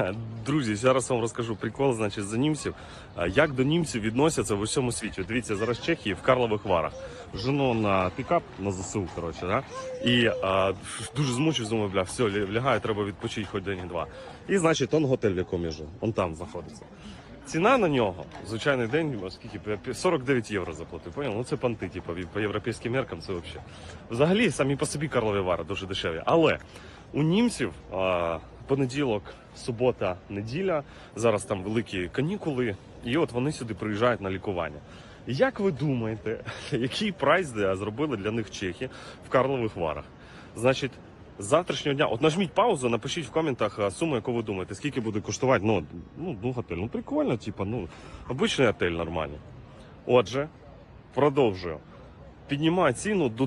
Друзі, зараз вам розкажу прикол, значить, за німців. Як до німців відносяться в усьому світі. Дивіться, зараз Чехії в Карлових Варах. Жену на пікап на ЗСУ, коротше, да? І а, дуже змучився, думаю, бля, все, лягаю, треба відпочити хоч день-два. І, значить, он готель, в якому я живу, он там знаходиться. Ціна на нього, звичайний день, скільки 49 євро заплатив. Поняв? Ну це панти, типу, по європейським меркам це взагалі. Взагалі, самі по собі Карлові Вари дуже дешеві. Але у німців а, понеділок, субота, неділя, зараз там великі канікули, і от вони сюди приїжджають на лікування. Як ви думаєте, який прайс зробили для них чехи в Карлових Варах? Значить, завтрашнього дня, от нажміть паузу, напишіть в коментах суму, яку ви думаєте, скільки буде коштувати. Ну, ну, ну готель. Ну прикольно, типу, ну, обичний готель нормальний. Отже, продовжую. Піднімаю ціну до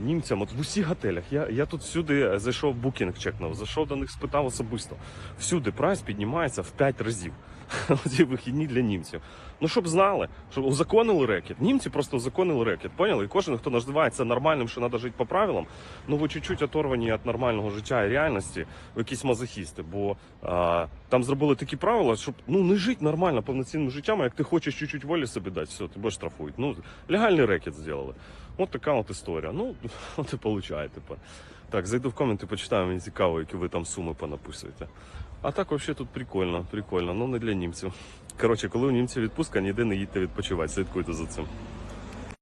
німцям, от в усіх готелях. Я, я тут всюди зайшов букінг чекнув, зайшов до них, спитав особисто. Всюди прайс піднімається в 5 разів. Ці вихідні для німців. Ну щоб знали, що узаконили рекет. Німці просто узаконили рекет. Поняли? І кожен, хто називається нормальним, що треба жити по правилам, ну ви чуть-чуть оторвані від нормального життя і реальності, ви якісь мазохісти. Бо а, там зробили такі правила, щоб ну не жити нормально повноцінним життям, а як ти хочеш чуть-чуть волі собі дати, все, тебе штрафують. Ну, легальний рекет зробили. От така от історія. Ну, от і получає тепер. Так, зайду в коменти, почитаю, мені цікаво, які ви там суми понаписуєте. А так взагалі тут прикольно, прикольно, ну не для німців. Коротше, коли у німців відпустка, ніде не їдьте відпочивати, слідкуйте за цим.